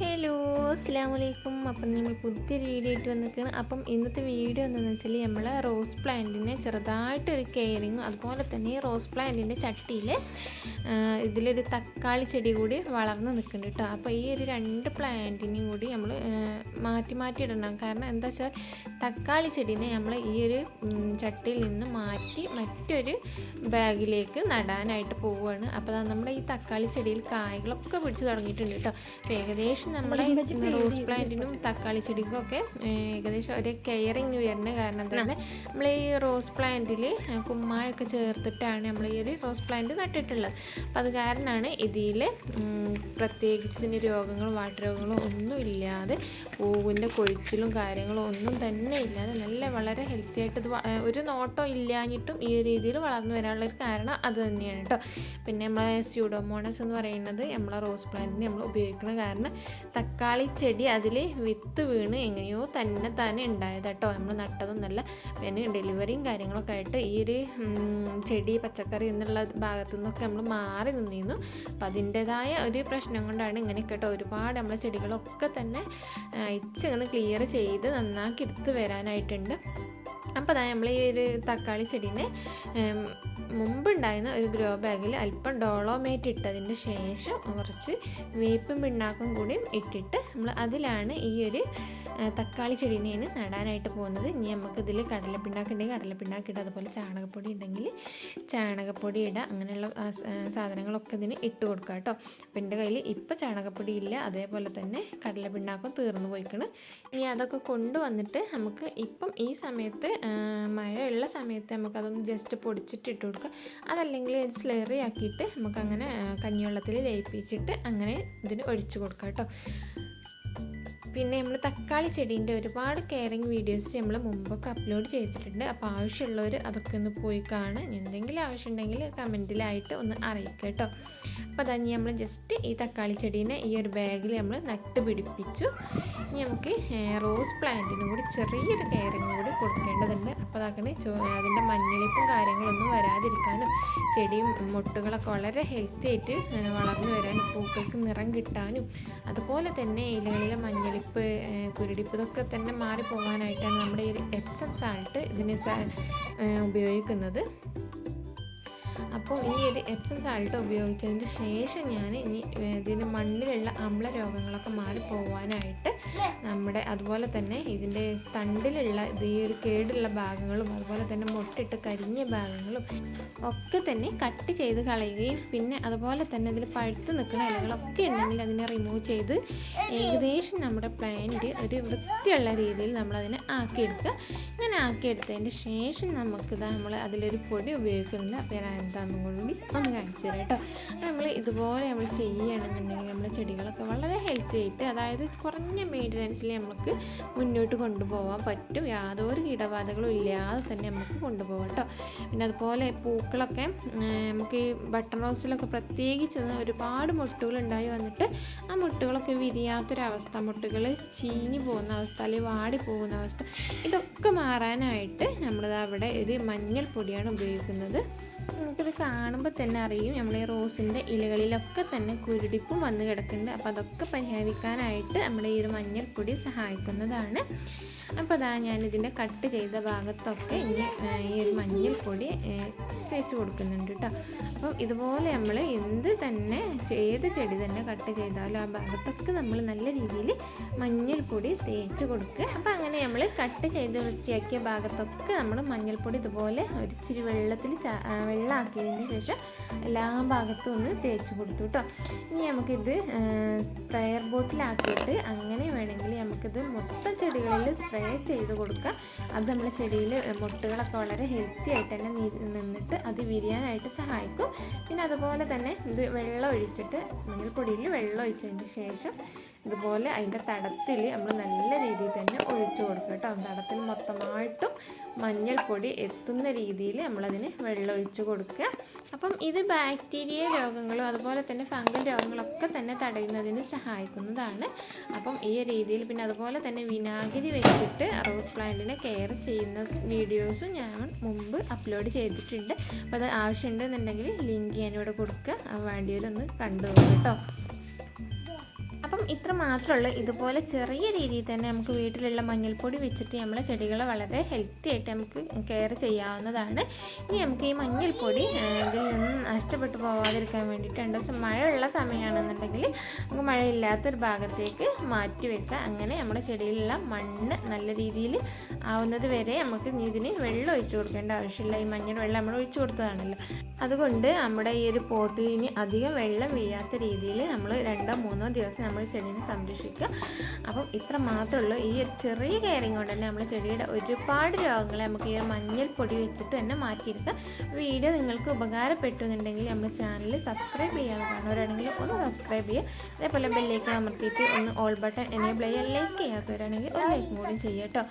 Hello അസ്സാം വലൈക്കും അപ്പം നമ്മൾ പുതിയൊരു വീഡിയോ ആയിട്ട് വന്നിരിക്കുകയാണ്. അപ്പം ഇന്നത്തെ വീഡിയോ എന്താണെന്ന് വെച്ചാൽ നമ്മൾ റോസ് പ്ലാന്റിനെ ചെറുതായിട്ടൊരു കെയറിങ് അതുപോലെ തന്നെ റോസ് പ്ലാന്റിന്റെ ചട്ടിയിൽ ഇതിലൊരു തക്കാളി ചെടി കൂടി വളർന്ന് നിൽക്കുന്നുണ്ട് കേട്ടോ. അപ്പോൾ ഈ ഒരു രണ്ട് പ്ലാന്റിനെയും കൂടി നമ്മൾ മാറ്റി മാറ്റി ഇടണം. കാരണം എന്താ വെച്ചാൽ തക്കാളി ചെടീനെ നമ്മൾ ഈ ഒരു ചട്ടിയിൽ നിന്ന് മാറ്റി മറ്റൊരു ബാഗിലേക്ക് നടാനായിട്ട് പോവുകയാണ്. അപ്പോൾ നമ്മുടെ ഈ തക്കാളി ചെടിയിൽ കായകളൊക്കെ പിടിച്ച് തുടങ്ങിയിട്ടുണ്ട് കേട്ടോ. അപ്പോൾ ഏകദേശം നമ്മുടെ റോസ് പ്ലാന്റിനും തക്കാളി ചെടിക്കും ഒക്കെ ഏകദേശം ഒരു കെയറിങ് വരുന്നത് കാരണം തന്നെ നമ്മൾ ഈ റോസ് പ്ലാന്റിൽ കുമ്മായൊക്കെ ചേർത്തിട്ടാണ് നമ്മൾ ഈ ഒരു റോസ് പ്ലാന്റ് നട്ടിട്ടുള്ളത്. അപ്പം അത് കാരണമാണ് ഇതിൽ പ്രത്യേകിച്ച് ഇതിന് രോഗങ്ങളും വാട്ടരോഗങ്ങളും ഒന്നും ഇല്ലാതെ പൂവിന്റെ കൊഴിച്ചിലും കാര്യങ്ങളും ഒന്നും തന്നെ ഇല്ലാതെ നല്ല വളരെ ഹെൽത്തി ആയിട്ട് ഒരു നോട്ടം ഇല്ലാഞ്ഞിട്ടും ഈ രീതിയിൽ വളർന്നു വരാനുള്ള ഒരു കാരണം അത് തന്നെയാണ് കേട്ടോ പിന്നെ നമ്മളെ സ്യൂഡോമോണസ് എന്ന് പറയുന്നത് നമ്മളെ റോസ് പ്ലാന്റിന് നമ്മൾ ഉപയോഗിക്കുന്ന കാരണം തക്കാളി ചെടി അതിൽ വിത്ത് വീണ് എങ്ങനെയോ തന്നെ തന്നെ ഉണ്ടായത് കേട്ടോ നമ്മൾ നട്ടതൊന്നല്ല പിന്നെ ഡെലിവറിയും കാര്യങ്ങളൊക്കെ ആയിട്ട് ഈ ഒരു ചെടി പച്ചക്കറി എന്നുള്ള ഭാഗത്തു നിന്നൊക്കെ നമ്മൾ മാറി നിന്നിരുന്നു. അപ്പം അതിന്റെതായ ഒരു പ്രശ്നം കൊണ്ടാണ് ഇങ്ങനെ കേട്ടോ. ഒരുപാട് നമ്മളെ ചെടികളൊക്കെ തന്നെ അയച്ച് ഒന്ന് ക്ലിയർ ചെയ്ത് നന്നാക്കി എടുത്ത് വരാനായിട്ടുണ്ട്. അപ്പോൾ അതാ നമ്മൾ ഈ ഒരു തക്കാളി ചെടീനെ മുമ്പുണ്ടായിരുന്ന ഒരു ഗ്രോ ബാഗിൽ അല്പം ഡോളോമേറ്റ് ഇട്ടതിന് ശേഷം കുറച്ച് വേപ്പും പിണ്ണാക്കും കൂടിയും ഇട്ടിട്ട് നമ്മൾ അതിലാണ് ഈ ഒരു തക്കാളി ചെടീനെയാണ് നടാനായിട്ട് പോകുന്നത്. ഇനി നമുക്കിതിൽ കടലപ്പിണ്ണാക്ക് ഉണ്ടെങ്കിൽ കടലപ്പിണ്ണാക്ക് ഇടുക. അതുപോലെ ചാണകപ്പൊടി ഉണ്ടെങ്കിൽ ചാണകപ്പൊടി ഇടുക. അങ്ങനെയുള്ള സാധനങ്ങളൊക്കെ ഇതിന് ഇട്ട് കൊടുക്കുക കേട്ടോ. അപ്പം എന്റെ കയ്യിൽ ഇപ്പം ചാണകപ്പൊടി ഇല്ല. അതേപോലെ തന്നെ കടല കടലപ്പിണ്ണാക്കും തീർന്നു പോയിക്കണ്. ഇനി അതൊക്കെ കൊണ്ടുവന്നിട്ട് നമുക്ക് ഇപ്പം ഈ സമയത്ത് മഴയുള്ള സമയത്ത് നമുക്കതൊന്ന് ജസ്റ്റ് പൊടിച്ചിട്ട് ഇട്ട് കൊടുക്കുക അതല്ലെങ്കിൽ സ്ലറി ആക്കിയിട്ട് നമുക്കങ്ങനെ കഞ്ഞിവെള്ളത്തിൽ ലയിപ്പിച്ചിട്ട് അങ്ങനെ ഇതിന് ഒഴിച്ചു കൊടുക്കാം കേട്ടോ. പിന്നെ നമ്മൾ തക്കാളി ചെടീന്റെ ഒരുപാട് കെയറിങ് വീഡിയോസ് നമ്മൾ മുമ്പൊക്കെ അപ്ലോഡ് ചെയ്തിട്ടുണ്ട്. അപ്പോൾ ആവശ്യമുള്ളവർ അതൊക്കെ ഒന്ന് പോയി കാണുക. എന്തെങ്കിലും ആവശ്യമുണ്ടെങ്കിൽ കമന്റിലായിട്ട് ഒന്ന് അറിയിക്കുക കേട്ടോ. അപ്പോൾ അതാ നമ്മൾ ജസ്റ്റ് ഈ തക്കാളി ചെടീനെ ഈ ഒരു ബാഗിൽ നമ്മൾ നട്ട് പിടിപ്പിച്ചു. ഇനി നമുക്ക് റോസ് പ്ലാന്റിനും കൂടി ചെറിയൊരു കെയറിങ് കൂടി കൊടുക്കേണ്ടതുണ്ട്. അപ്പോൾ അതാക്കണേ അതിന്റെ മഞ്ഞളിപ്പും കാര്യങ്ങളൊന്നും വരാതിരിക്കാനും ചെടിയും മുട്ടുകളൊക്കെ വളരെ ഹെൽത്തി ആയിട്ട് വളർന്നു വരാനും പൂക്കൾക്ക് നിറം കിട്ടാനും അതുപോലെ തന്നെ ഇലകളിലെ മഞ്ഞളിപ്പ് ഏർ, കുരുടിപ്പ് ഇതൊക്കെ തന്നെ മാറി പോകാനായിട്ടാണ് നമ്മുടെ ഈ എപ്സം സാൾട്ട് ഇതിനെ ഉപയോഗിക്കുന്നത്. അപ്പോൾ ഈ ഒരു എപ്സം സാൾട്ട് ഉപയോഗിച്ചതിന് ശേഷം ഞാൻ ഇനി ഇതിന് മണ്ണിലുള്ള അമ്ല രോഗങ്ങളൊക്കെ മാറി പോകാനായിട്ട് നമ്മുടെ അതുപോലെ തന്നെ ഇതിന്റെ തണ്ടിലുള്ള ഈ ഒരു കേടുള്ള ഭാഗങ്ങളും അതുപോലെ തന്നെ മുട്ടിട്ട് കരിഞ്ഞ ഭാഗങ്ങളും ഒക്കെ തന്നെ കട്ട് ചെയ്ത് കളയുകയും പിന്നെ അതുപോലെ തന്നെ ഇതിൽ പഴുത്ത് നിൽക്കുന്ന ഇലകളൊക്കെ ഉണ്ടെങ്കിൽ അതിനെ റിമൂവ് ചെയ്ത് ഏകദേശം നമ്മുടെ പ്ലാന്റ് ഒരു വൃത്തിയുള്ള രീതിയിൽ നമ്മളതിനെ ആക്കിയെടുക്കുക. ഇങ്ങനെ ആക്കിയെടുത്തതിന്റെ ശേഷം നമുക്കിത് നമ്മൾ അതിലൊരു പൊടി ഉപയോഗിക്കുന്നില്ല അപ്പോൾ ഞാൻ എന്താണെന്നും കൂടി ഒന്ന് കാണിച്ചു തരാം കേട്ടോ. നമ്മൾ ഇതുപോലെ നമ്മൾ ചെയ്യുകയാണെന്നുണ്ടെങ്കിൽ നമ്മുടെ ചെടികളൊക്കെ വളരെ ഹെൽത്തി ആയിട്ട് അതായത് കുറഞ്ഞ മെയിന്റനൻസിൽ നമുക്ക് മുന്നോട്ട് കൊണ്ടുപോകാൻ പറ്റും. യാതൊരു കീടബാധകളും ഇല്ലാതെ തന്നെ നമുക്ക് കൊണ്ടുപോകാം കേട്ടോ. പിന്നെ അതുപോലെ പൂക്കളൊക്കെ നമുക്ക് ഈ ബട്ടൺ റോസിലൊക്കെ പ്രത്യേകിച്ച് ഒരുപാട് മുട്ടുകൾ ഉണ്ടായി വന്നിട്ട് ആ മുട്ടുകളൊക്കെ വിരിയാത്തൊരവസ്ഥ മുട്ടുകൾ ചീഞ്ഞു പോകുന്ന അവസ്ഥ അല്ലെങ്കിൽ വാടി പോകുന്ന അവസ്ഥ ഇതൊക്കെ മാറാനായിട്ട് നമ്മളിത് അവിടെ മഞ്ഞൾ പൊടിയാണ് ഉപയോഗിക്കുന്നത്. നമുക്കിത് കാണുമ്പോൾ തന്നെ അറിയും. നമ്മൾ ഈ റോസിന്റെ ഇലകളിലൊക്കെ തന്നെ കുരുടിപ്പും വന്ന് കിടക്കുന്നുണ്ട്. അപ്പോൾ അതൊക്കെ പരിഹരിക്കാനായിട്ട് നമ്മുടെ ഈ ഒരു മഞ്ഞൾപ്പൊടി സഹായിക്കുന്നതാണ്. അപ്പോൾ അതാ ഞാനിതിന്റെ കട്ട് ചെയ്ത ഭാഗത്തൊക്കെ ഇനി ഈ ഒരു മഞ്ഞൾപ്പൊടി തേച്ച് കൊടുക്കുന്നുണ്ട് കേട്ടോ. അപ്പം ഇതുപോലെ നമ്മൾ എന്ത് തന്നെ ഏത് ചെടി തന്നെ കട്ട് ചെയ്താലും ആ ഭാഗത്തൊക്കെ നമ്മൾ നല്ല രീതിയിൽ മഞ്ഞൾപ്പൊടി തേച്ച് കൊടുക്കുക. അപ്പോൾ അങ്ങനെ നമ്മൾ കട്ട് ചെയ്ത് വൃത്തിയാക്കിയ ഭാഗത്തൊക്കെ നമ്മൾ മഞ്ഞൾപ്പൊടി ഇതുപോലെ ഒരിച്ചിരി വെള്ളത്തിൽ വെള്ളമാക്കിയതിന് ശേഷം എല്ലാ ഭാഗത്തും ഒന്ന് തേച്ച് കൊടുത്തു കേട്ടോ. ഇനി നമുക്കിത് സ്പ്രെയർ ബോട്ടിലാക്കിയിട്ട് അങ്ങനെ വേണമെങ്കിൽ നമുക്കിത് മൊത്തം ചെടികളിൽ സ്പ്രേ ചെയ്ത് കൊടുക്കുക. അത് നമ്മുടെ ചെടിയിൽ മുട്ടുകളൊക്കെ വളരെ ഹെൽത്തി ആയിട്ട് തന്നെ നിന്നിട്ട് അത് വിരിയാനായിട്ട് സഹായിക്കും. പിന്നെ അതുപോലെ തന്നെ ഇത് വെള്ളം ഒഴിച്ചിട്ട് മഞ്ഞൾപ്പൊടിയിൽ വെള്ളം ഒഴിച്ചതിന് ശേഷം ഇതുപോലെ അതിന്റെ തടത്തിൽ നമ്മൾ നല്ല രീതിയിൽ തന്നെ ഒഴിച്ചു കൊടുക്കുക കേട്ടോ. തടത്തിൽ മൊത്തമായിട്ടും മഞ്ഞൾപ്പൊടി എത്തുന്ന രീതിയിൽ നമ്മളതിന് വെള്ളം ഒഴിച്ച് കൊടുക്കുക. അപ്പം ഇത് ബാക്ടീരിയ രോഗങ്ങളും അതുപോലെ തന്നെ ഫംഗൽ രോഗങ്ങളൊക്കെ തന്നെ തടയുന്നതിന് സഹായിക്കുന്നതാണ്. അപ്പം ഈ രീതിയിൽ പിന്നെ അതുപോലെ തന്നെ വിനാഗിരി വെച്ചിട്ട് റോസ് പ്ലാന്റിനെ കെയർ ചെയ്യുന്ന വീഡിയോസും ഞാൻ മുമ്പ് അപ്ലോഡ് ചെയ്തിട്ടുണ്ട്. അപ്പോൾ അത് ആവശ്യമുണ്ടെന്നുണ്ടെങ്കിൽ ലിങ്ക് ഞാനിവിടെ കൊടുക്കുക. ആ ഒന്ന് കണ്ടു കേട്ടോ. ഇത്ര മാത്രമുള്ള ഇതുപോലെ ചെറിയ രീതിയിൽ തന്നെ നമുക്ക് വീട്ടിലുള്ള മഞ്ഞൾപ്പൊടി വെച്ചിട്ട് നമ്മളെ ചെടികളെ വളരെ ഹെൽത്തി ആയിട്ട് നമുക്ക് കെയർ ചെയ്യാവുന്നതാണ്. ഇനി നമുക്ക് ഈ മഞ്ഞൾപ്പൊടി ഇതിൽ നിന്ന് നഷ്ടപ്പെട്ടു പോവാതിരിക്കാൻ ദിവസം മഴയുള്ള സമയമാണെന്നുണ്ടെങ്കിൽ നമുക്ക് മഴയില്ലാത്തൊരു ഭാഗത്തേക്ക് മാറ്റി വെക്കുക. അങ്ങനെ നമ്മുടെ ചെടിയിലുള്ള മണ്ണ് നല്ല രീതിയിൽ ആവുന്നത് വരെ നമുക്ക് ഇതിന് വെള്ളം ഒഴിച്ചു കൊടുക്കേണ്ട ആവശ്യമില്ല. ഈ മഞ്ഞൾ വെള്ളം നമ്മൾ ഒഴിച്ചു കൊടുത്തതാണല്ലോ. അതുകൊണ്ട് നമ്മുടെ ഈ ഒരു പോട്ടിന് അധികം വെള്ളം വീഴാത്ത രീതിയിൽ നമ്മൾ രണ്ടോ മൂന്നോ ദിവസം നമ്മൾ ചെടീനെ സംരക്ഷിക്കുക. അപ്പം ഇത്ര മാത്രമുള്ളൂ ഈ ഒരു ചെറിയ കെയറിങ് കൊണ്ട് തന്നെ നമ്മൾ ചെടിയുടെ ഒരുപാട് രോഗങ്ങളെ നമുക്ക് ഈ ഒരു പൊടി വെച്ചിട്ട് തന്നെ മാറ്റിയെടുക്കാം. വീഡിയോ നിങ്ങൾക്ക് ഉപകാരപ്പെട്ടു എന്നുണ്ടെങ്കിൽ നമ്മുടെ ചാനൽ സബ്സ്ക്രൈബ് ചെയ്യാതെ കാണുന്നവരാണെങ്കിൽ ഒന്ന് സബ്സ്ക്രൈബ് ചെയ്യുക. അതേപോലെ ബെല്ലേക്ക് അമർത്തിയിട്ട് ഒന്ന് ഓൾ ബട്ടൺ എനേബിൾ ചെയ്യുക ലൈക്ക് ചെയ്യാത്തവരാണെങ്കിൽ ഒരു ലൈക്കും കൂടി ചെയ്യുക കേട്ടോ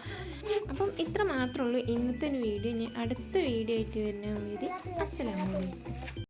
അപ്പം ഇത്ര മാത്രമേ ഉള്ളൂ ഇന്നത്തെ വീഡിയോ. ഞാൻ അടുത്ത വീഡിയോ ആയിട്ട് വരുന്ന വീഡിയോ അസ്സലാമലൈക്കും